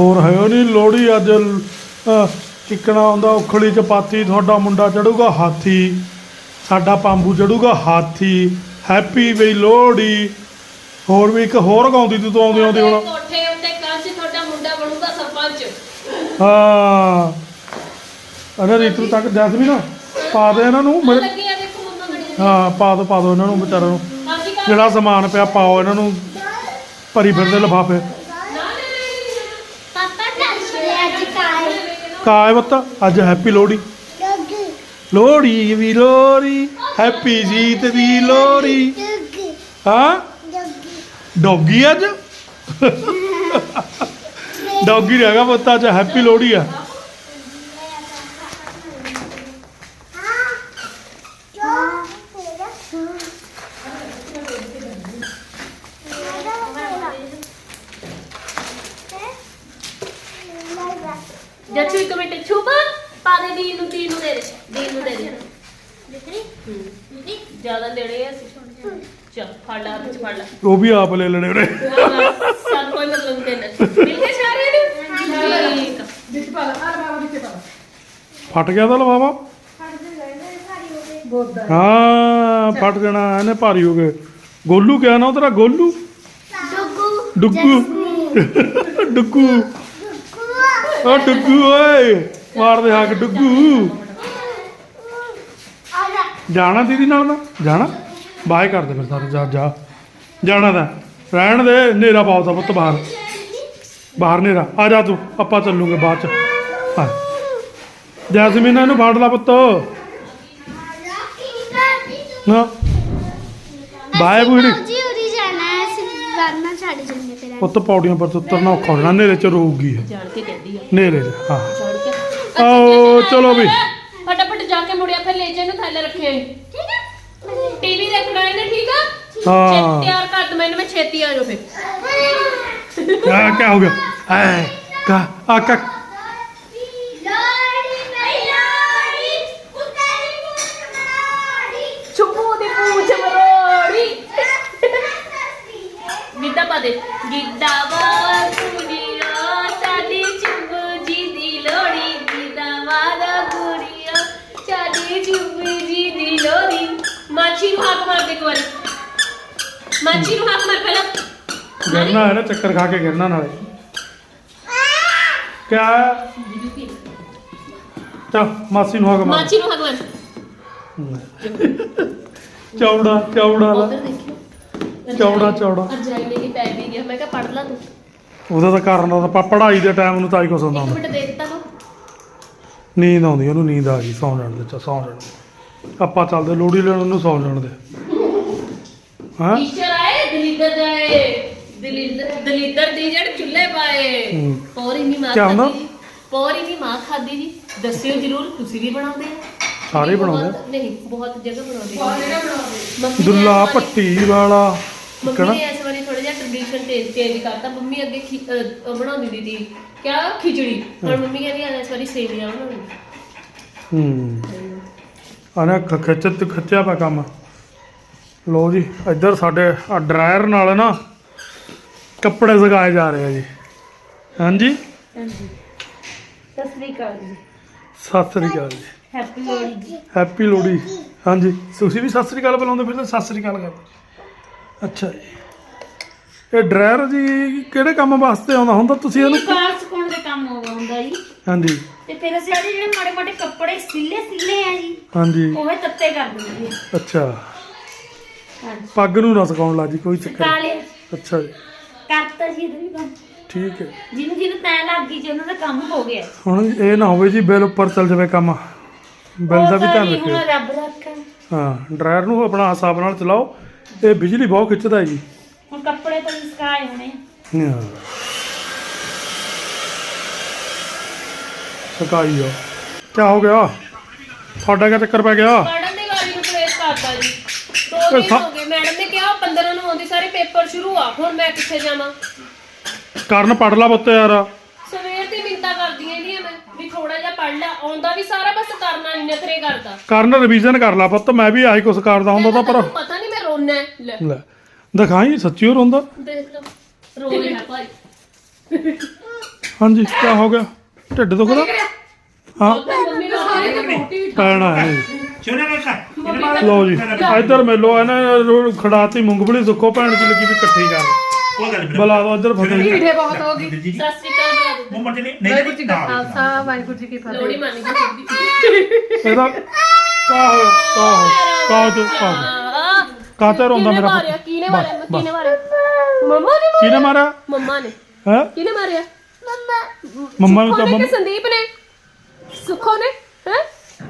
ਹੋਰ ਹੈ ਉਹ ਨਹੀਂ ਲੋੜੀ ਅੱਜ ਕਿੱਕਣਾ ਆਉਂਦਾ ਉਖਲੀ ਚ ਪਾਤੀ ਤੁਹਾਡਾ ਮੁੰਡਾ ਚੜੂਗਾ ਹਾਥੀ ਸਾਡਾ ਪਾਂਬੂ ਚੜੂਗਾ ਹਾਥੀ ਹੈਪੀ ਬਈ ਲੋੜੀ ਹੋਰ ਵੀ ਇੱਕ ਹੋਰ ਗਾਉਂਦੀ ਤੂੰ ਆਉਂਦੀ ਆਉਂਦੀ ਹੁਣ। ਕੋਠੇ ਉੱਤੇ ਕੰਚ ਤੁਹਾਡਾ ਮੁੰਡਾ ਬਣੂਗਾ ਸਰਪੰਚ। ਹਾਂ। ਅਰੇ ਰੀਤੂ ਤੱਕ ਜੈਸਮੀਨ ਪਾ ਦੇ ਇਹਨਾਂ ਨੂੰ ਹਾਂ ਪਾ ਦੋ ਪਾ ਦੋ ਇਹਨਾਂ ਨੂੰ ਵਿਚਾਰਿਆਂ ਨੂੰ। ਜਿਹੜਾ ਸਮਾਨ ਪਿਆ ਪਾਓ ਇਹਨਾਂ ਨੂੰ। ਭਰੀ ਫਿਰਦੇ ਲਿਫਾਫੇ ਨਾ ਨਾ ਪਾਪਾ ਦੱਸ ਅੱਜ ਕਾਏ ਕਾਏ ਬੱਤ ਅੱਜ ਹੈਪੀ ਲੋਹੜੀ ਡੱਗ ਲੋਹੜੀ ਵੀ ਲੋਹੜੀ ਹੈਪੀ ਜੀਤ ਦੀ ਲੋਹੜੀ ਡੱਗ ਹਾਂ ਡੱਗ ਡੌਗੀ ਅੱਜ ਡੌਗੀ ਰਹੇਗਾ ਬੱਤ ਅੱਜ ਹੈਪੀ ਲੋਹੜੀ ਆ ਹਾਂ ਜੋ ਤੇਰਾ ਜੱਚੂ ਇੱਕ ਮਿੰਟ ਛੁਪ। ਪਾ ਦੇ ਦੀ ਨੂੰ ਤੀ ਨੂੰ ਦੇ ਦੇ ਦੀ ਨੂੰ ਦੇ ਦੇ। ਜ਼ਿਆਦਾ ਲੈਣੇ ਆ ਅਸੀਂ। ਚਲ ਫੜ ਲਾ ਵਿੱਚ ਫੜ ਲਾ। ਉਹ ਵੀ ਆਪ ਲੈ ਲੈਣੇ ਉਹਨੇ ਸਾਨੂੰ ਕੋਈ ਮਤਲਬ ਨਹੀਂ ਦੇਣਾ। ਮਿਲ ਗਏ ਸਾਰੇ ਨੂੰ? ਠੀਕ ਆ। ਵਿੱਚ ਪਾ ਲਾ ਆ ਬਾਬਾ ਵਿੱਚ ਪਾ ਲਾ। ਫਟ ਗਿਆ ਤਾਂ ਲਵਾਵਾ? ਹਾਂ ਫਟ ਜਾਣਾ ਇਹਨੇ ਭਾਰੀ ਹੋ ਗਏ। ਗੋਲੂ ਕਿਹਾ ਨਾ ਉਹ ਤੇਰਾ ਗੋਲੂ? ਡੁੱਗੂ। ਡੁੱਗੂ। ਡੁੱਗੂ। ਓ ਡੁੱਗੂ, ਓਏ। ਮਾਰਦੇ ਹੱਕ ਡੁੱਗੂ। ਜਾਣਾ ਦੀਦੀ ਨਾਲ ਨਾ ਜਾਣਾ? ਬਾਏ ਕਰ ਦੇ ਫਿਰ ਸਾਰੇ, ਜਾ ਜਾ। ਜਾਣਾ ਤਾਂ। ਰਹਿਣ ਦੇ, ਹਨੇਰਾ ਪਾਉ ਤਾਂ ਪੁੱਤ ਬਾਹਰ। ਬਾਹਰ ਹਨੇਰਾ। ਆ ਜਾ ਤੂੰ, ਆਪਾਂ ਚੱਲੂਗੇ ਬਾਅਦ ਚ। ਹਾਂ ਜੈਸਮੀਨ ਇਹਨੂੰ ਫੜ ਲਾ ਪੁੱਤ। ਨਾ। ਬਾਏ ਬੁੜੀ। ਜੀ ਉਰੀ ਜਾਣਾ ਹੈ, ਅਸੀਂ ਪੁੱਤ ਪੌੜੀਆਂ ਪਰ ਤੋਂ ਉਤਰਨਾ ਔਖਾ ਹੋ ਜਾਣਾ ਹਨੇਰੇ ਚ ਰੋਊਗੀ ਇਹ। ਜਾਣ ਕੇ ਕਹਿੰਦੀ ਆ। ਹਨੇਰੇ ਚ ਹਾਂ। ਜਾਣ ਕੇ। ਆਓ ਚਲੋ ਵੀ। ਫਟਾਫਟ ਜਾ ਕੇ ਮੁੜਿਆ ਫਿਰ ਲੈ ਜੇ ਨੂੰ ਥੱਲੇ ਰੱਖਿਆ ਠੀਕ ਹੈ ਟੀਵੀ ਦੇਖਣਾ ਇਹਨੇ ਠੀਕ ਆ? ਹਾਂ। ਛੇਤੀ ਤਿਆਰ ਕਰ ਦੋ ਮੈਨੂੰ ਮੈਂ ਛੇਤੀ ਆ ਜਾਓ ਫਿਰ। ਕਿਆ ਕਿਆ ਹੋ ਗਿਆ? ਐ ਕਾ ਆ ਕਾ ਲੋੜੀ ਮੇਰੀ ਲੋੜੀ ਉਤਰੀ ਮੁੱਠ ਮਰੋੜੀ ਛੁਪੂ ਦੀ ਪੂਛ ਮਰੋੜੀ ਗਿੱਧਾ ਪਾ ਦੇ ਗਿੱਧਾ ਬੋਲ ਕੁੜੀਓ ਸਾਡੀ ਚੁੱਪ ਜੀ ਦੀ ਲੋੜੀ ਗਿੱਧਾ ਵਾਦਾ ਕੁੜੀਓ ਸਾਡੀ ਚੁੱਪ ਜੀ ਦੀ ਲੋੜੀ ਮਾਛੀ ਨੂੰ ਹੱਥ ਮਾਰ ਦੇ ਇੱਕ ਵਾਰੀ ਮਾਛੀ ਨੂੰ ਹੱਥ ਮਾਰ ਪਹਿਲਾਂ ਗਿਰਨਾ ਹੈ ਨਾ ਚੱਕਰ ਖਾ ਕੇ ਗਿਰਨਾ ਨਾਲੇ ਕਿਆ ਚਾ ਮਾਸੀ ਨੂੰ ਹੱਗ ਚੌੜਾ ਚੌੜਾ। ਅੱਜ ਆਈ ਮੇਰੀ ਪੈ ਵੀ ਗਿਆ ਮੈਂ ਕਿਹਾ ਪੜ ਲਾ ਤੂੰ। ਉਹਦਾ ਤਾਂ ਕਾਰਨ ਦਾ ਤਾਂ ਪੜਾਈ ਦੇ ਟਾਈਮ ਨੂੰ ਤਾਂ ਹੀ ਕੁਛ ਹੁੰਦਾ ਇੱਕ ਹੁੰਦਾ। ਮਿੰਟ ਦੇ ਦਿੱਤਾ ਹੋ ਨੀਂਦ ਆਉਂਦੀ ਉਹਨੂੰ ਨੀਂਦ ਆ ਗਈ ਸੌਂ ਜਾਣ ਦੇ ਚਾ ਸੌਂ ਜਾਣ ਦੇ। ਆਪਾਂ ਚੱਲਦੇ ਲੋੜੀ ਲੈਣ ਉਹਨੂੰ ਸੌਂ ਜਾਣ ਦੇ। ਹਾਂ? ਟੀਚਰ ਆਏ ਦਲੀਦਰ ਦੇ ਆਏ। ਦਲੀਦਰ ਦਲੀਦਰ ਦੀ ਜੜ ਚੁੱਲ੍ਹੇ ਪਾਏ। ਹੂੰ। ਪੌਰੀ ਨਹੀਂ ਮਾਂ ਕਿਆ ਹੁੰਦਾ? ਖਾਦੀ ਪੌਰੀ ਨਹੀਂ ਮਾਂ ਖਾਦੀ ਜੀ। ਦੱਸਿਓ ਜਰੂਰ ਤੁਸੀਂ ਵੀ ਬਣਾਉਂਦੇ ਆ ਸਾਰੇ ਨਹੀਂ, ਬਹੁਤ- ਬਣਾਉਂਦੇ ਨਹੀਂ ਬਹੁਤ ਜਗ੍ਹਾ ਬਣਾਉਂਦੇ। ਬਹੁਤ ਆ। ਜਿਹੜਾ ਬਣਾਉਂਦੇ? ਮੰਮੀ ਨੇ ਦੁੱਲਾ ਭੱਟੀ ਵਾਲਾ। ਮੰਮੀ ਨੇ ਇਸ ਵਾਰੀ ਥੋੜਾ ਜਿਹਾ ਟ੍ਰੈਡੀਸ਼ਨ ਚੇਂਜ ਕਰਤਾ। ਮੰਮੀ ਅੱਗੇ ਖੀ- ਅਹ, ਉਹ ਬਣਾਉਂਦੀ ਦੀ ਤੀ ਕਿਆ? ਖਿਚੜੀ। ਹੁਣ ਮੰਮੀ ਕਹਿੰਦੀ ਆ ਇਸ ਵਾਰੀ ਸੇਵੀਆਂ ਬਣਾਉਣੀ ਹੂੰ। ਆਣਾ ਖਿੱਚ ਖਿੱਚਿਆ ਪਿਆ ਕੰਮ। ਲੋ ਜੀ ਇੱਧਰ ਸਾਡੇ ਡਰਾਇਰ ਨਾਲ ਨਾ ਕੱਪੜੇ ਸੁਕਾਏ ਜਾ ਰਹੇ ਆ ਜੀ। ਹਾਂਜੀ? ਹਾਂਜੀ। ਸਤਿ ਸ੍ਰੀ ਅਕਾਲ ਜੀ। ਸਤਿ ਸ੍ਰੀ ਅਕਾਲ ਜੀ। ਹੈਪੀ ਲੋਹੜੀ। ਜੀ ਹੈਪੀ ਲੋਹੜੀ। ਹਾਂਜੀ। ਤੁਸੀਂ ਵੀ ਸਤਿ ਸ੍ਰੀ ਅਕਾਲ ਬੁਲਾਉਂਦੇ ਫਿਰ ਸਤਿ ਸ੍ਰੀ ਅਕਾਲ ਕਰਦੇ। ਅੱਛਾ ਜੀ। ਇਹ ਡਰਾਇਰ ਜੀ ਕਿਹੜੇ ਕੰਮ ਵਾਸਤੇ ਆਉਂਦਾ ਹੁੰਦਾ? ਤੁਸੀਂ ਇਹਨੂੰ ਕਾਰ ਸੁਕਾਉਣ ਦੇ ਕੰਮ ਆਉਂਦਾ ਹੁੰਦਾ ਜੀ। ਹਾਂਜੀ। ਤੇ ਫਿਰ ਅਸੀਂ ਆਦੇ ਜਿਹੜੇ ਮਾੜੇ ਮਾੜੇ ਕੱਪੜੇ ਸਿੱਲੇ ਸਿੱਲੇ ਆ ਜੀ ਹਾਂਜੀ। ਉਹ ਹੀ ਤੱਤੇ ਕਰ ਦਿੰਦੇ ਜੀ ਅੱਛਾ। ਹਾਂਜੀ। ਪੱਗ ਨੂੰ ਨਾ ਸੁਕਾਉਣ ਲਾ ਜੀ ਕੋਈ ਚੱਕਰ ਕਾਲੇ ਅੱਛਾ ਜੀ। ਕਰਤਾ ਜੀ ਇਹਦੇ ਵੀ ਕੰਮ। ਠੀਕ ਹੈ। ਜਿਹਨੂੰ ਜਿਹਨੂੰ ਤੈਂ ਲੱਗ ਗਈ ਜੀ ਉਹਨਾਂ ਦਾ ਕੰਮ ਹੋ ਗਿਆ। ਹੁਣ ਇਹ ਨਾ ਹੋਵੇ ਜੀ ਬਿੱਲ ਉੱਪਰ ਚੱਲ ਜਾਵੇ ਕੰਮ। ਬਿੱਲ ਦਾ ਵੀ ਧਿਆਨ ਹੁਣ ਰੱਖਿਓ। ਰੱਬ ਹਾਂ ਡਰਾਇਰ ਨੂੰ ਆਪਣਾ ਹਿਸਾਬ ਨਾਲ ਚਲਾਓ। ਇਹ ਬਿਜਲੀ ਬਹੁਤ ਖਿੱਚਦਾ ਹੈ ਜੀ। ਹੁਣ ਕੱਪੜੇ ਤਾਂ ਸੁਕਾਏ ਹੋਣੇ। ਹਾਂ। ਸਕਾਈ ਆ। ਕੀ ਹੋ ਗਿਆ? ਤੁਹਾਡਾ ਕਿਆ ਚੱਕਰ ਪੈ ਗਿਆ? ਪੜਨ ਦੀ ਵਾਰੀ ਨੂੰ ਪ੍ਰੇਸ ਕਰਤਾ ਜੀ। ਦੋ ਇਹ ਦਿਨ ਸਾ- ਹੋ ਗਏ। ਮੈਡਮ ਨੇ ਕਿਹਾ 15 ਨੂੰ ਆਉਂਦੀ ਸਾਰੇ ਪੇਪਰ ਸ਼ੁਰੂ ਆ। ਹੁਣ ਮੈਂ ਕਿੱਥੇ ਜਾਵਾਂ? ਕਰਨ ਪੜ ਲਾ ਪੁੱਤ ਯਾਰ। ਸਵੇਰ ਦੀ ਮਿੰਤਾ ਕਰਦੀਆਂ ਨਹੀਂ ਮੈਂ ਵੀ ਥੋੜਾ ਜਿਹਾ ਪੜ ਲੈ। ਆਉਂਦਾ ਵੀ ਸਾਰਾ ਬਸ ਕਰਨਾ ਨਹੀਂ ਨਖਰੇ ਕਰਦਾ। ਕਰਨ ਰਿਵੀਜ਼ਨ ਕਰ ਲਾ ਪੁੱਤ। ਮੈਂ ਵੀ ਆਹੀ ਕੁਛ ਕਰਦਾ ਹੁੰਦਾ ਤਾਂ ਪਰ ਤੈਨੂੰ ਪਤਾ ਨਹੀਂ ਮੈਂ ਰੋਣਾ। ਲੈ। ਲੈ ਦਿਖਾਈ ਸੱਚੀ ਹੋ ਰੋਂਦਾ ਦੇਖ ਲਓ ਰੋ ਰਿਹਾ ਭਾਈ। ਹਾਂਜੀ ਕੀ ਹੋ ਗਿਆ? ਢਿੱਡ ਦੁਖਦਾ? ਹਾਂ ਮੰਮੀ ਨੂੰ ਸਾਰੇ ਤੇ ਰੋਟੀ ਪੈਣਾ ਹੈ। ਚੋਣਾ ਨਾ ਲਓ ਜੀ ਇੱਧਰ ਮੇਲੋ ਹੈ ਨਾ ਖੜਾਤੀ ਮੂੰਗਫਲੀ ਸੁੱਕੋ ਭੈਣ ਚ ਲੱਗੀ ਵੀ ਇਕੱਠੀ ਕਰ। ਉਹ ਗੱਲ ਬੁਲਾ ਦੋ ਇੱਧਰ ਫਤਿਹ ਜੀ। ਮੀਠੇ ਬਹੁਤ ਹੋ ਗਈ ਜੀ। ਸਤਿ ਸ਼੍ਰੀ ਅਕਾਲ ਬੁਲਾ ਦਿੰਦੇ। ਮੁੰਮਟ ਨਹੀਂ ਨਹੀਂ ਵਾਹਿਗੁਰੂ ਜੀ ਕਾ ਨਾ, ਖਾਲਸਾ ਵਾਹਿਗੁਰੂ ਜੀ ਕੀ ਫਤਿਹ। ਲੋਹੜੀ ਮੰਨ ਗਈ ਇਹਦਾ ਕਾ ਹੋਇਆ ਕਾ ਹੋਇਆ ਕਾ ਤੇ ਕਾ ਆ ਕਾਤੇ ਰੋਂਦਾ ਕਿਹਨੇ ਮੇਰਾ ਮਾਰਿਆ ਪੁੱਤ? ਕਿਹਨੇ ਬਸ, ਮਾਰਿਆ ਬਸ। ਕਿਹਨੇ ਮਾਰਿਆ ਮੰਮਾ ਨੇ ਮਾਰਿਆ ਕਿਹਨੇ ਮਾਰਿਆ ਮੰਮਾ ਨੇ ਹੈ ਕਿਹਨੇ ਮਾਰਿਆ ਮੰਮਾ ਨੂੰ ਤਾਂ ਸੁੱਖੋ ਨੇ ਕਿ ਮੰਮਾ ਸੰਦੀਪ ਨੇ ਸੁੱਖੋ ਨੇ ਹੈ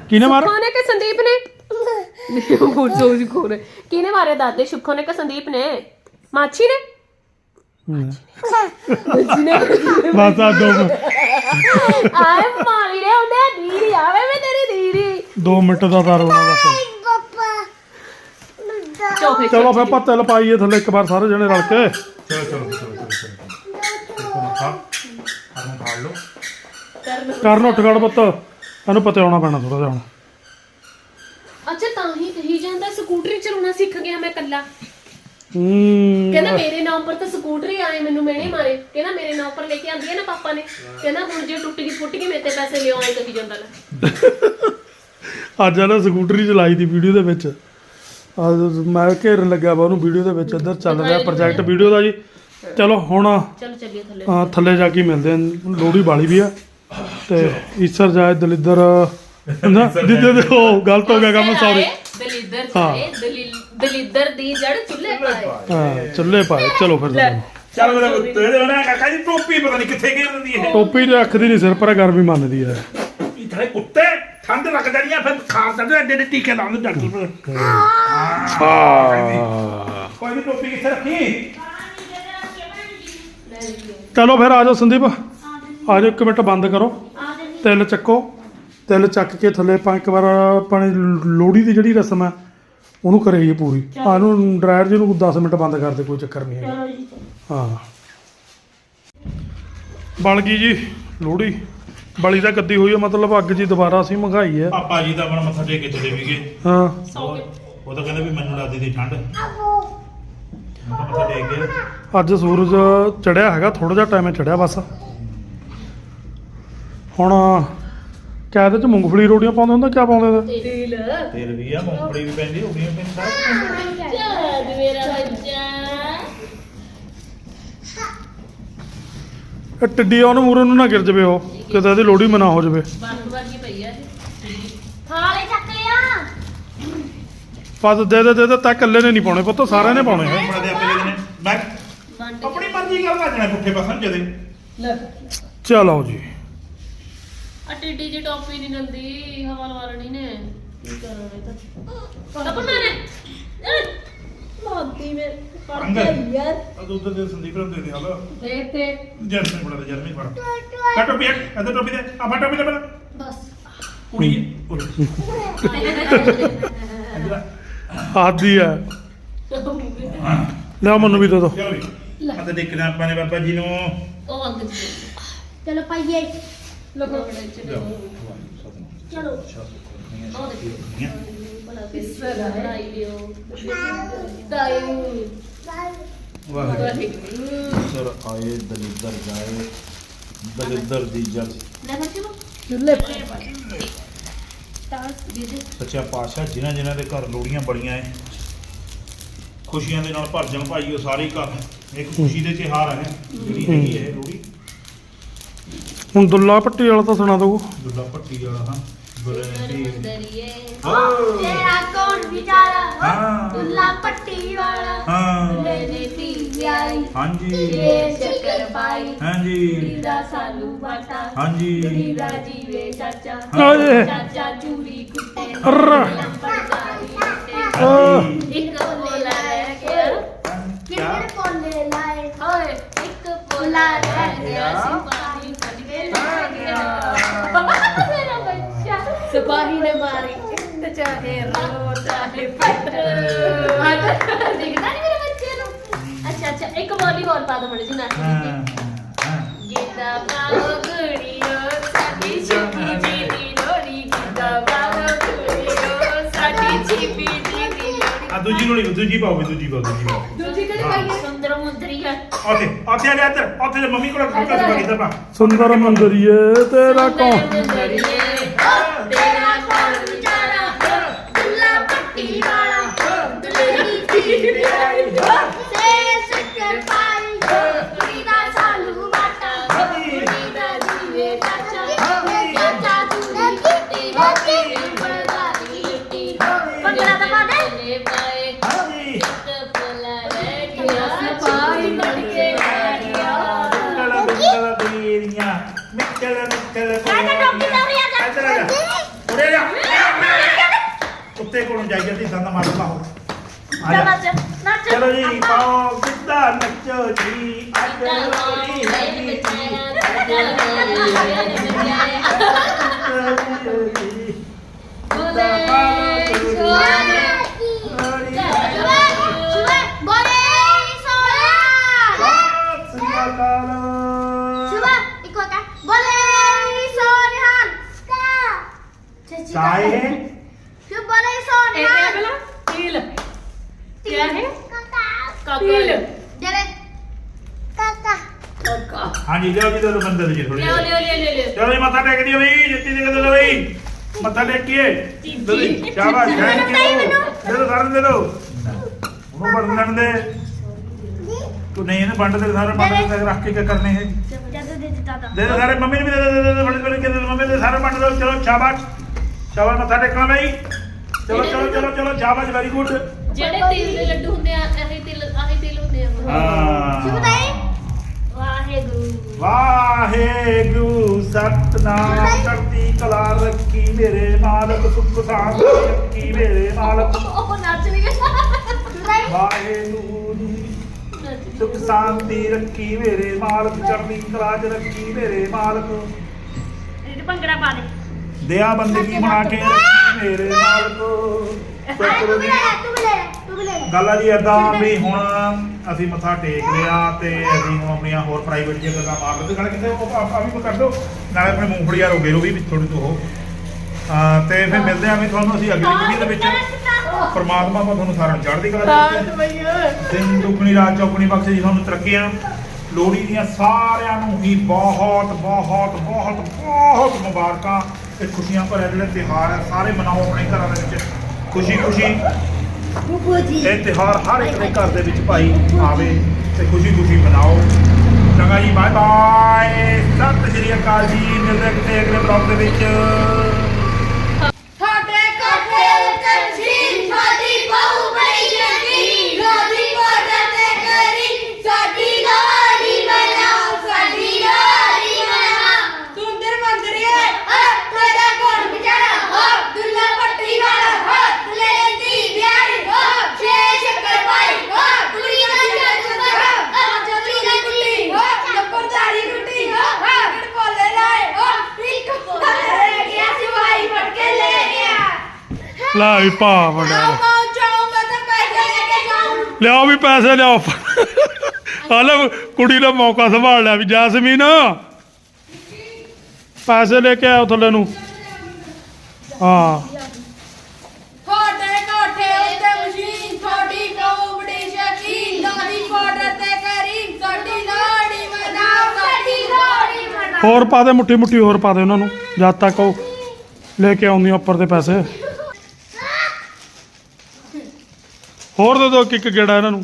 ਕਿਹਨੇ ਮਾਰਿਆ ਸੁੱਖੋ ਨੇ ਕਿ ਸੰਦੀਪ ਨੇ ਪੁੱਛੋ ਜੀ ਕੋਰੇ ਕਿਹਨੇ ਮਾਰਿਆ ਦਾਦੇ ਸੁੱਖੋ ਨੇ ਕਿ ਸੰਦੀਪ ਨੇ ਮਾਛੀ ਨੇ ਮਾਛੀ ਨੇ ਬਸ ਆ ਦੋ ਮਿੰਟ ਆਏ ਮਾਰੀ ਰੇ ਉਹਨੇ ਦੀਦੀ ਆਵੇ ਮੈਂ ਤੇਰੀ ਦੀਦੀ ਦੋ ਮਿੰਟ ਦਾ ਦਰ ਹੋਣਾ ਬਸ ਚਲੋ ਫਿਰ ਆਪਾਂ ਤਿਲ ਪਾਈਏ ਥੱਲੇ ਇੱਕ ਵਾਰ ਸਾਰੇ ਜਣੇ ਰਲ ਕੇ। ਚਲੋ ਚਲੋ ਚਲੋ ਚਲੋ ਚਲੋ। ਆਨੂੰ ਖਾ। ਲਓ। ਕਰਨ। ਉੱਠ ਗੜ ਪੁੱਤ। ਇਹਨੂੰ ਪਤਾ ਆਉਣਾ ਪੈਣਾ ਥੋੜਾ ਜਿਹਾ ਹੁਣ। ਅੱਛਾ ਤਾਂ ਹੀ ਕਹੀ ਜਾਂਦਾ ਸਕੂਟਰੀ ਚਲਾਉਣਾ ਸਿੱਖ ਗਿਆ ਮੈਂ ਕੱਲਾ ਹੂੰ। ਕਹਿੰਦਾ ਮੇਰੇ ਨਾਮ ਪਰ ਤਾਂ ਸਕੂਟਰੀ ਆਏ ਮੈਨੂੰ ਮੈਨੇ ਮਾਰੇ। ਕਹਿੰਦਾ ਮੇਰੇ ਨਾਮ ਪਰ ਲੈ ਕੇ ਆਂਦੀ ਹੈ ਨਾ ਪਾਪਾ ਨੇ। ਕਹਿੰਦਾ ਹੁਣ ਜੇ ਟੁੱਟ ਗਈ ਫੁੱਟ ਗਈ ਮੇਰੇ ਤੇ ਪੈਸੇ ਲਿਓ ਆਏ ਕਹੀ ਜਾਂਦਾ ਲੈ ਅੱਜ ਇਹਨੇ ਸਕੂਟਰੀ ਚਲਾਈ ਦੀ ਵੀਡੀਓ ਦੇ ਵਿੱਚ। ਅੱਜ ਮੈਂ ਘੇਰਨ ਲੱਗਾ ਵਾ ਉਹਨੂੰ ਵੀਡੀਓ ਦੇ ਵਿੱਚ ਇੱਧਰ ਚੱਲ ਰਿਹਾ ਪ੍ਰੋਜੈਕਟ ਵੀਡੀਓ ਦਾ ਜੀ। ਚਲੋ ਹੁਣ ਚਲੋ ਚੱਲੀਏ ਥੱਲੇ। ਥੱਲੇ ਜਾ ਕੇ ਮਿਲਦੇ ਆਂ ਲੋਹੜੀ ਵਾਲੀ ਵੀ ਆ। ਤੇ ਈਸਰ ਜਾਏ ਦਲਿੱਦਰ ਨਾ ਜਿੱਦੇ ਦੇ ਉਹ ਗਲਤ ਹੋ ਗਿਆ ਕੰਮ ਸੌਰੀ ਦਲਿੱਦਰ ਦੀ ਜੜ ਚੁੱਲ੍ਹੇ ਪਾਏ। ਹਾਂ ਚੱਲੇ ਪਾਏ। ਚਲੋ ਫਿਰ ਚੱਲੋ। ਚੱਲ ਮੇਰਾ ਤੇਰੇ ਨਾ ਕਾਕਾ ਜੀ ਟੋਪੀ ਪਤਾ ਨਹੀਂ ਕਿੱਥੇ ਗਈ ਹੁੰਦੀ ਟੋਪੀ ਤੇ ਰੱਖਦੀ ਨਹੀਂ ਸਿਰ ਪਰ ਗਰਮੀ ਮੰਨਦੀ ਹੈ। ਇਹ ਕੁੱਤੇ ਠੰਡ ਲੱਗ ਜਾਣੀ ਆ ਫਿਰ ਖਾ ਸਕਦੇ ਐਡੇ ਐਡੇ ਟੀਕੇ ਲਾਉਂਦੇ ਡਾਕਟਰ। ਹਾਂ। ਕੋਈ ਵੀ ਟੋਪੀ ਕਿੱਥੇ ਰੱਖੀ? ਚਲੋ ਫਿਰ ਆ ਜਾਓ ਸੰਦੀਪ। ਆ ਜਾਓ ਇੱਕ ਮਿੰਟ ਬੰਦ ਕਰੋ। ਤਿਲ ਚੱਕੋ। ਤਿਲ ਚੱਕ ਕੇ ਥੱਲੇ ਆਪਾਂ ਇੱਕ ਵਾਰ ਆਪਣੀ ਲੋਹੜੀ ਦੀ ਜਿਹੜੀ ਰਸਮ ਹੈ ਉਹਨੂੰ ਕਰੀਏ ਪੂਰੀ। ਆ ਇਹਨੂੰ ਡਰਾਇਰ ਜੀ ਨੂੰ 10 ਮਿੰਟ ਬੰਦ ਕਰ ਦੇ ਕੋਈ ਚੱਕਰ ਨਹੀਂ ਹੈ ਹਾਂ। ਬਣ ਗਈ ਜੀ ਲੋਹੜੀ। ਬਲੀ ਤਾਂ ਗੱਦੀ ਹੋਈ ਹੈ ਮਤਲਬ ਅੱਗ ਜੀ ਦੁਬਾਰਾ ਅਸੀਂ ਮੰਗਾਈ ਹੈ ਪਾਪਾ ਜੀ ਦਾ ਆਪਣਾ ਮੱਥਾ ਟੇਕ ਕੇ ਚਲੇ ਵੀਗੇ ਹਾਂ। ਉਹ ਤਾਂ ਕਹਿੰਦੇ ਵੀ ਮੈਨੂੰ ਲੱਗਦੀ ਦੀ ਠੰਡ। ਮੈਂ ਮੱਥਾ ਟੇਕ ਕੇ। ਅੱਜ ਸੂਰਜ ਚੜਿਆ ਹੈਗਾ ਥੋੜਾ ਜਿਹਾ ਟਾਈਮ ਚੜਿਆ ਬਸ। ਹੁਣ ਕਿਆ ਇਹਦੇ ਚ ਮੂੰਗਫਲੀ ਰੋਟੀਆਂ ਪਾਉਂਦੇ ਹੁੰਦੇ ਕਿਆ ਪਾਉਂਦੇ ਦਿਲ ਤੇਲ। ਵੀ ਆ ਮੂੰਗਫਲੀ ਵੀ ਪੈਂਦੀ ਹੋ ਗਈ ਪੈਂਦਾ ਜਾਦ ਮੇਰਾ ਬੱਚਾ। ਇਹ ਟਿੱਡੀ ਉਹਨੂੰ ਮੂਰੇ ਨੂੰ ਨਾ ਗਿਰ ਜਵੇ ਉਹ ਕਿਤੇ ਇਹਦੀ ਲੋੜੀ ਮਨਾ ਹੋ ਜਵੇ। ਬੰਦ ਵਰਗੀ ਪਈ ਆ ਇਹ ਥਾਲੇ ਚੱਕ ਲਿਆ। ਪਸ ਦੇ ਦੇ ਦੇ ਦੇ ਤਾਂ ਇਕੱਲੇ ਨੇ ਨਹੀਂ ਪਾਉਣੇ ਪੁੱਤ ਸਾਰਿਆਂ ਨੇ ਪਾਉਣੇ ਹੈ ਬੜਾ ਦੇ ਆਪੇ ਦੇ ਨੇ ਮੈਂ ਵੰਡ ਆਪਣੀ ਮਰਜ਼ੀ ਕਰ ਲੱਜਣਾ ਪੁੱਠੇ ਪਾਸਾਂ ਜਦੇ। ਚਲੋ ਜੀ। ਆ ਟਿੱਡੀ ਜੀ ਟੋਪੀ ਨਹੀਂ ਨੰਦੀ ਹਵਾ ਲਵਾਰਣੀ ਨੇ। ਕੀ ਕਰਾਂ ਇਹ ਤਾਂ? ਤਾਂ ਮੈਨੇ ਮਾਦੀ ਮੇ ਪੜ ਅੰਦਰ। ਗਿਆ ਯਾਰ। ਅਦ ਉਧਰ ਦੇ ਸੰਦੀਪ ਨੂੰ ਦੇ ਦੇ ਹਾਲ ਦੇ ਤੇ ਜਰਮਨ ਬੜਾ ਦੇ ਜਰਮਨ ਬੜਾ ਕਾ ਟੋਪੀ ਹੈ ਅਦਰ ਟੋਪੀ ਦੇ। ਆ ਫਾ ਟੋਪੀ ਦੇ ਬੜਾ ਬਸ। ਕੁੜੀ ਆਦੀ ਹੈ। ਲੈ ਮੈਨੂੰ ਵੀ ਦੇ ਦੋ। ਅਦਰ ਦੇਖਣਾ ਆਪਾਂ ਨੇ ਬਾਬਾ ਜੀ ਨੂੰ। ਉਹ ਅੰਗ ਜੀ। ਚਲੋ ਪਾਈਏ ਚਲੋ। ਚਲੋ ਬਣਾਈ ਤਾਈ ਵਾਹਿਗੁਰੂ ਸਰ ਆਏ ਦਲਿੱਦਰ ਜਾਏ ਦਲਿੱਦਰ ਦੀ ਜਲ। ਲੈ ਬੱਚੇ ਚੁੱਲੇ ਪਾਏ ਤਾਂ ਦੇ ਦੇ। ਸੱਚਾ ਪਾਤਸ਼ਾਹ ਜਿਨ੍ਹਾਂ ਜਿਨ੍ਹਾਂ ਦੇ ਘਰ ਲੋੜੀਆਂ ਬੜੀਆਂ ਐ ਖੁਸ਼ੀਆਂ ਦੇ ਨਾਲ ਭਰ ਜਾਣ ਭਾਈ ਉਹ ਸਾਰੇ ਹੀ ਘਰ ਇੱਕ ਖੁਸ਼ੀ ਦੇ ਤਿਉਹਾਰ ਹੈ ਜਿਹੜੀ ਹੈਗੀ ਹੈ ਲੋੜੀ ਹੁਣ ਦੁੱਲਾ ਪੱਟੀ ਵਾਲਾ ਤਾਂ ਸੁਣਾ ਦੋ ਦੁੱਲਾ ਪੱਟੀ ਵਾਲਾ ਹਾਂ। ਦੁੱਲਾ ਪੱਟੀ ਵਾਲਾ ਹਾਂ ਲੈ ਲੈ ਤੀ ਆਈ ਹਾਂਜੀ ਇਹ ਚੱਕਰ ਪਾਈ ਹਾਂਜੀ ਦਾ ਸਾਲੂ ਬਾਟਾ ਹਾਂਜੀ ਹੀਰਾ ਜੀਵੇ ਚਾਚਾ ਆਏ ਚਾਚਾ ਚੂੜੀ ਕੁੱਟੇ ਅਰ ਲੰਬੜਦਾਰੀ ਕੁੱਟੇ ਹਾਂਜੀ ਇੱਕ ਬੋਲਾ ਰਹਿ ਗਿਆ ਕਿਹੜੇ ਪੋਲੇ ਲਾਏ ਓਏ ਇੱਕ ਪੋਲਾ ਰਹਿ ਗਿਆ ਸਿਪਾਹੀ ਫੜ ਕੇ ਲੈ ਗਿਆ ਮੇਰਾ ਬੱਚਾ ਸਿਪਾਹੀ ਨੇ ਮਾਰੀ ਤੇ ਚਾਹੇ ਰੋ ਚਾਹੇ ਪੱਟ ਦਿਖਦਾ ਨਹੀਂ ਮੇਰੇ ਬੱਚੇ ਨੂੰ ਅੱਛਾ ਅੱਛਾ ਇੱਕ ਬੋਲੀ ਹੋਰ ਪਾ ਦੋ ਮੜੇ ਜੀ ਨਾ ਹਾਂ ਹਾਂ ਗੀਤਾ ਪਾਓ ਗੁੜੀਓ ਸਾਡੀ ਛਿਪੀ ਜੀ ਦੀ ਲੋੜੀ ਗੀਤਾ ਪਾਓ ਗੁੜੀਓ ਸਾਡੀ ਛਿਪੀ ਜੀ ਦੀ ਲੋੜੀ ਆ ਦੂਜੀ ਲੋੜੀ ਦੂਜੀ ਪਾਓ ਦੂਜੀ ਪਾਓ ਦੂਜੀ ਪਾਓ ਦੂਜੀ ਕਿਹੜੀ ਸੁੰਦਰ ਮੁੰਦਰੀਆ ਉੱਥੇ ਉੱਥੇ ਆ ਜਾ ਇੱਧਰ ਉੱਥੇ ਮੰਮੀ ਕੋਲ ਖੜਕਾ ਸੀ ਇੱਧਰ ਪਾ ਸੁੰਦਰ ਮੰਦਰੀਏ ਤੇਰਾ ਕੌਣ ਮੁੰਦਰੀਏ ਮਿੱਟਲ ਮਿੱਟਲ ਟੋਪੀ ਲਾ ਰਹੀ ਜਾ। ਇੱਧਰ ਆ ਜਾ। ਉਰੇ ਜਾ। ਉੱਤੇ ਕੋਲੋਂ ਜਾਈ ਜਾਂਦੀ ਦੰਦ ਮਾਰ ਲਾਓ ਆ ਜਾ। ਨੱਚ ਨੱਚ। ਚਲੋ ਜੀ ਪਾਓ ਕਿੱਦਾਂ ਨੱਚੋ ਜੀ। ਅੱਜ ਲੋੜੀ ਲੱਗੀ ਬੋਲੇ ਸੋਹਣਾ ਸ਼ੁਭਾ ਚਾਚੀ ਚਾਹੇ ਸ਼ੁਭ ਬੋਲੇ ਸੋਨਹਾਨ ਤਿਲ ਕਿਆ ਹੈ ਕਾਕਾ ਤਿਲ ਜਰੇ ਕਾਕਾ ਕਾਕਾ ਹਾਂਜੀ ਲਿਓ ਜੀ ਦੋ ਬੰਦੇ ਜੀ ਥੋੜੀ ਲਿਓ ਲਿਓ ਲਿਓ ਲਿਓ ਲਿਓ ਚਲੋ ਜੀ ਮੱਥਾ ਟੇਕ ਦਿਓ ਬਈ ਜੱਤੀ ਦੇ ਕਦੇ ਬਈ ਮੱਥਾ ਟੇਕੀਏ ਜੀ ਸ਼ਾਬਾਸ਼ ਥੈਂਕ ਯੂ ਦੇ ਦੋ ਸਾਰਿਆਂ ਨੂੰ ਦੇ ਦੋ ਉਹਨੂੰ ਵੰਡ ਲੈਣ ਦੇ ਤੂੰ ਨਹੀਂ ਇਹਨੂੰ ਵੰਡ ਦੇ ਸਾਰੇ ਵੰਡ ਦੇ ਰੱਖ ਕੇ ਕੀ ਕਰਨੇ ਹੈ ਜਦ ਦੇ ਦਿੱਤਾ ਤਾਂ ਦੇ ਦੋ ਸਾਰੇ ਮੰਮੀ ਨੂੰ ਵੀ ਦੇ ਦੋ ਦੇ ਦੋ ਵੰਡ ਵੰਡ ਸ਼ਾਬਾਸ਼ ਮੱਥਾ ਟੇਕਣਾ ਬਈ। ਚਲੋ ਚਲੋ ਚਲੋ ਚਲੋ ਸ਼ਾਬਾਸ਼ ਵੈਰੀ ਗੁੱਡ ਜਿਹੜੇ ਤਿਲ ਦੇ ਲੱਡੂ ਹੁੰਦੇ ਆ ਆਹੀ ਤਿਲ ਆਹੀ ਤਿਲ ਹੁੰਦੇ ਆ। ਹਾਂ। ਵਾਹਿਗੁਰੂ। ਵਾਹਿਗੁਰੂ ਸਤਨਾਮ ਕਰਤੀ ਕਲਾ ਰੱਖੀ ਮੇਰੇ ਮਾਲਕ ਸੁਖ ਸਾਂਦ ਰੱਖੀ ਮੇਰੇ ਮਾਲਕ। ਉਹ ਨੱਚ ਵਾਹਿਗੁਰੂ ਸੁਖ ਸ਼ਾਂਤੀ ਰੱਖੀ ਮੇਰੇ ਮਾਲਕ ਚੜ੍ਹਦੀ ਕਲਾ ਰੱਖੀ ਮੇਰੇ ਮਾਲਕ। ਇਹ ਭੰਗੜਾ ਪਾ ਦੇ। ਦਇਆ ਬੰਦਗੀ ਬਣਾ ਕੇ? ਰੱਖੀ ਮੇਰੇ ਮਾਲਕ। ਤੂੰ ਸ਼ੁਕਰ ਵੀ ਜੀ। ਲੈ ਲੈ ਤੂੰ ਵੀ ਲੈ ਲੈ ਤੂੰ ਵੀ ਲੈ ਲੈ। ਗੱਲ ਆ ਜੀ ਏਦਾਂ ਵੀ ਹੁਣ ਅਸੀਂ ਮੱਥਾ ਟੇਕ ਲਿਆ ਤੇ ਅਸੀਂ ਹੁਣ ਆਪਣੀਆਂ ਹੋਰ ਪ੍ਰਾਈਵੇਟ ਦੀਆਂ ਗੱਲਾਂ ਮਾਰ ਲਓ ਤੇ ਗੱਲ ਕਿਤੇ ਉਹ ਆਪਾਂ ਵੀ ਕਰ ਦਿਓ। ਨਾਲੇ ਆਪਣੇ ਮੂੰਗਫਲੀ ਆ ਰੋਗੇ ਰੋ ਵੀ ਥੋੜੀ ਤੋਂ ਹੋ ਤੇ ਫਿਰ ਮਿਲਦੇ ਆਂ ਵੀ ਤੁਹਾਨੂੰ ਅਸੀਂ ਅਗਲੀ ਵੀਡੀਓ ਦੇ ਵਿੱਚ ਪਰਮਾਤਮਾ ਪਾ ਤੁਹਾਨੂੰ ਸਾਰਿਆਂ ਨੂੰ ਚੜ੍ਹਦੀ ਕਲਾ ਦੇ ਵਿੱਚ ਦਿਨ ਦੁਗਣੀ ਰਾਤ ਚੌਗਣੀ ਬਖਸ਼ੇ ਜੀ ਤੁਹਾਨੂੰ ਤਰੱਕੀਆਂ। ਲੋਹੜੀ ਦੀਆਂ ਸਾਰਿਆਂ ਨੂੰ ਹੀ ਬਹੁਤ ਬਹੁਤ ਬਹੁਤ ਬਹੁਤ ਮੁਬਾਰਕਾਂ। ਤੇ ਖੁਸ਼ੀਆਂ ਭਰਿਆ ਜਿਹੜਾ ਤਿਉਹਾਰ ਹੈ, ਸਾਰੇ ਮਨਾਓ ਆਪਣੇ ਘਰਾਂ ਦੇ ਵਿੱਚ। ਖੁਸ਼ੀ ਖੁਸ਼ੀ। ਇਹ ਤਿਉਹਾਰ ਹਰ ਇੱਕ ਦੇ ਘਰ ਦੇ ਵਿੱਚ ਭਾਈ ਆਵੇ ਤੇ ਖੁਸ਼ੀ ਖੁਸ਼ੀ ਮਨਾਓ। ਚੰਗਾ ਜੀ ਬਾਏ ਬਾਏ ਸਤਿ ਸ਼੍ਰੀ ਅਕਾਲ ਜੀ ਮਿਲਦੇ ਕਿਤੇ ਅਗਲੇ ਬਲੌਗ ਦੇ ਵਿੱਚ ਤੁਹਾਡੇ ਕੋਠੇ ਉੱਤੇ ਸੀ ਸਾਡੀ ਬਹੁ ਬੜੀ ਜੱਗੀ ਲੋਦੀ ਕੋਠੇ ਤੇ ਕਰੀ ਸਾਡੀ ਲਾੜੀ ਮਨਾਓ ਸਾਡੀ ਲਾੜੀ ਮਨਾਓ ਸੁੰਦਰ ਮੰਦਰੀਏ ਆ ਤੇਰਾ ਕੋਣ ਵਿਚਾਰਾ ਹੋ ਦੁੱਲਾ ਪੱਟੀ ਵਾਲਾ ਹੋ ਦੁੱਲੇ ਦੀ ਵਿਆਹੀ ਹੋ ਛੇ ਸ਼ੱਕਰ ਪਾਈ ਹੋ ਕੁੜੀ ਦਾ ਜੱਜ ਹੋ ਆ ਜੱਦੀ ਦੀ ਕੁੱਟੀ ਹੋ ਨੰਬਰਦਾਰੀ ਰੁੱਟੀ ਹੋ ਹਾਂ ਬੋਲੇ ਲਾਏ ਹੋ ਇੱਕ ਰਹਿ ਗਿਆ ਸਿਵਾਈ ਫੜ ਕੇ ਲੈ ਗਿਆ ਲੈ ਵੀ ਭਾ ਵੰਡਿਆ ਲਿਆਓ ਵੀ ਪੈਸੇ ਲਿਆਓ। ਹਾਲੇ ਕੁੜੀ ਦਾ ਮੌਕਾ ਸੰਭਾਲ ਲਿਆ ਵੀ ਜੈਸਮੀਨ। ਪੈਸੇ ਲੈ ਕੇ ਆਓ ਥੱਲੇ ਨੂੰ। ਹਾਂ। ਹੋਰ ਪਾ ਦੇ ਮੁੱਠੀ ਮੁੱਠੀ ਹੋਰ ਪਾ ਦੇ ਉਹਨਾਂ ਨੂੰ ਜਦ ਤੱਕ ਉਹ ਲੈ ਕੇ ਆਉਂਦੀਆਂ ਉੱਪਰ ਦੇ ਪੈਸੇ। ਹੋਰ ਦੇ ਦੋ ਇੱਕ ਇੱਕ ਗੇੜਾ ਇਹਨਾਂ ਨੂੰ।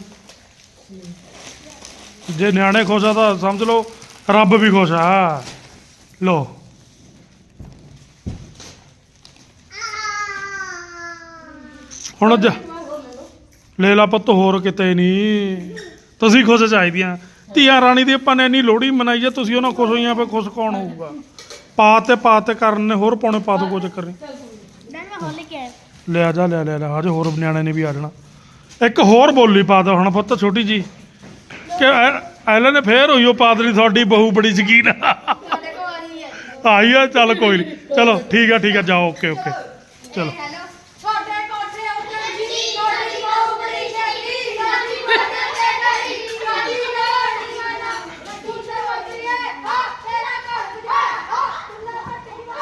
ਜੇ ਨਿਆਣੇ ਖੁਸ਼ ਆ ਤਾਂ ਸਮਝ ਲਓ ਰੱਬ ਵੀ ਖੁਸ਼ ਆ। ਲੋ ਹੁਣ ਜਾ ਲੈ ਲਾ ਪੁੱਤ ਹੋਰ ਕਿਤੇ ਨਹੀਂ ਤੁਸੀਂ ਖੁਸ਼ ਚਾਹੀਦੀਆਂ। ਧੀਆਂ ਰਾਣੀ ਦੀ ਆਪਾਂ ਨੇ ਇੰਨੀ ਲੋਹੜੀ ਮਨਾਈ ਹੈ ਤੁਸੀਂ ਉਹਨਾਂ ਖੁਸ਼ ਹੋਈਆਂ ਫੇ ਖੁਸ਼ ਕੌਣ ਹੋਊਗਾ? ਪਾ ਤੇ ਪਾ ਤੇ ਕਰਨ ਨੇ ਹੋਰ ਪਾਉਣੇ ਪਾ ਦੋ ਕੋਈ ਚੱਕਰ ਨਹੀਂ ਲੈ ਜਾ ਲੈ ਲੈ ਲੈ ਹਜੇ ਹੋਰ ਨਿਆਣੇ ਨੇ ਵੀ ਆ ਜਾਣਾ। ਇੱਕ ਹੋਰ ਬੋਲੀ ਪਾ ਦੋ ਹੁਣ ਪੁੱਤ ਛੋਟੀ ਜੀ ਕਿ ਐਲੇ ਨੇ ਫੇਰ ਹੋਈ ਉਹ ਪਾ ਦੇਣੀ ਤੁਹਾਡੀ ਬਹੂ ਬੜੀ ਹੈ। ਆਈ ਆ ਚੱਲ ਕੋਈ ਨਹੀਂ ਚਲੋ ਠੀਕ ਆ ਠੀਕ ਆ ਜਾਓ ਓਕੇ ਓਕੇ। ਚਲੋ।